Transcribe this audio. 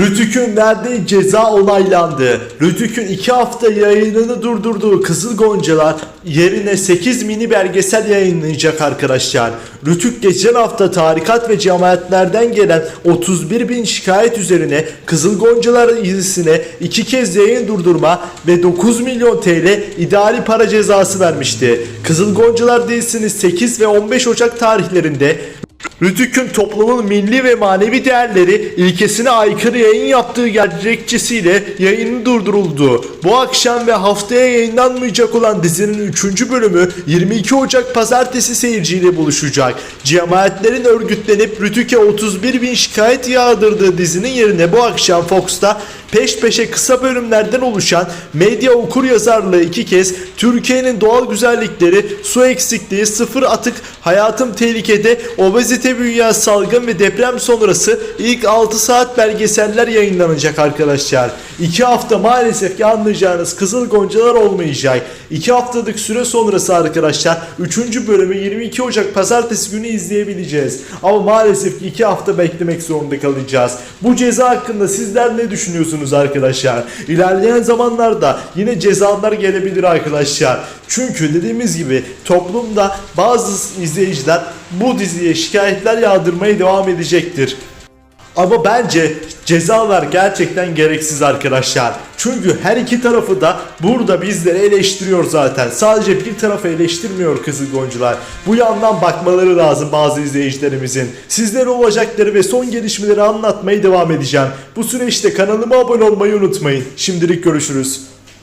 Rütük'ün verdiği ceza onaylandı. Rütük'ün 2 hafta yayınını durdurduğu Kızıl Goncalar yerine 8 mini belgesel yayınlayacak arkadaşlar. Rütük geçen hafta tarikat ve cemaatlerden gelen 31 bin şikayet üzerine Kızıl Goncalar dizisine 2 kez yayın durdurma ve 9 milyon TL idari para cezası vermişti. Kızıl Goncalar dizisini 8 ve 15 Ocak tarihlerinde Rütük'ün toplumun milli ve manevi değerleri ilkesine aykırı yayın yaptığı gerekçesiyle yayını durduruldu. Bu akşam ve haftaya yayınlanmayacak olan dizinin 3. bölümü 22 Ocak pazartesi seyirciyle buluşacak. Cemaatlerin örgütlenip Rütük'e 31 bin şikayet yağdırdığı dizinin yerine bu akşam Fox'ta peş peşe kısa bölümlerden oluşan medya okur yazarlığı iki kez Türkiye'nin doğal güzellikleri, su eksikliği, sıfır atık, hayatım tehlikede, obezite büyüyen salgın ve deprem sonrası ilk 6 saat belgeseller yayınlanacak arkadaşlar. 2 hafta maalesef ki anlayacağınız Kızıl Goncalar olmayacak. 2 haftalık süre sonrası arkadaşlar 3. bölümü 22 Ocak pazartesi günü izleyebileceğiz. Ama maalesef ki 2 hafta beklemek zorunda kalacağız. Bu ceza hakkında sizler ne düşünüyorsunuz arkadaşlar? İlerleyen zamanlarda yine cezalar gelebilir arkadaşlar. Çünkü dediğimiz gibi toplumda bazı izleyiciler bu diziye şikayetler yağdırmaya devam edecektir. Ama bence cezalar gerçekten gereksiz arkadaşlar. Çünkü her iki tarafı da burada bizleri eleştiriyor zaten. Sadece bir tarafı eleştirmiyor Kızıl Goncular. Bu yandan bakmaları lazım bazı izleyicilerimizin. Sizlere olacakları ve son gelişmeleri anlatmaya devam edeceğim. Bu süreçte kanalıma abone olmayı unutmayın. Şimdilik görüşürüz.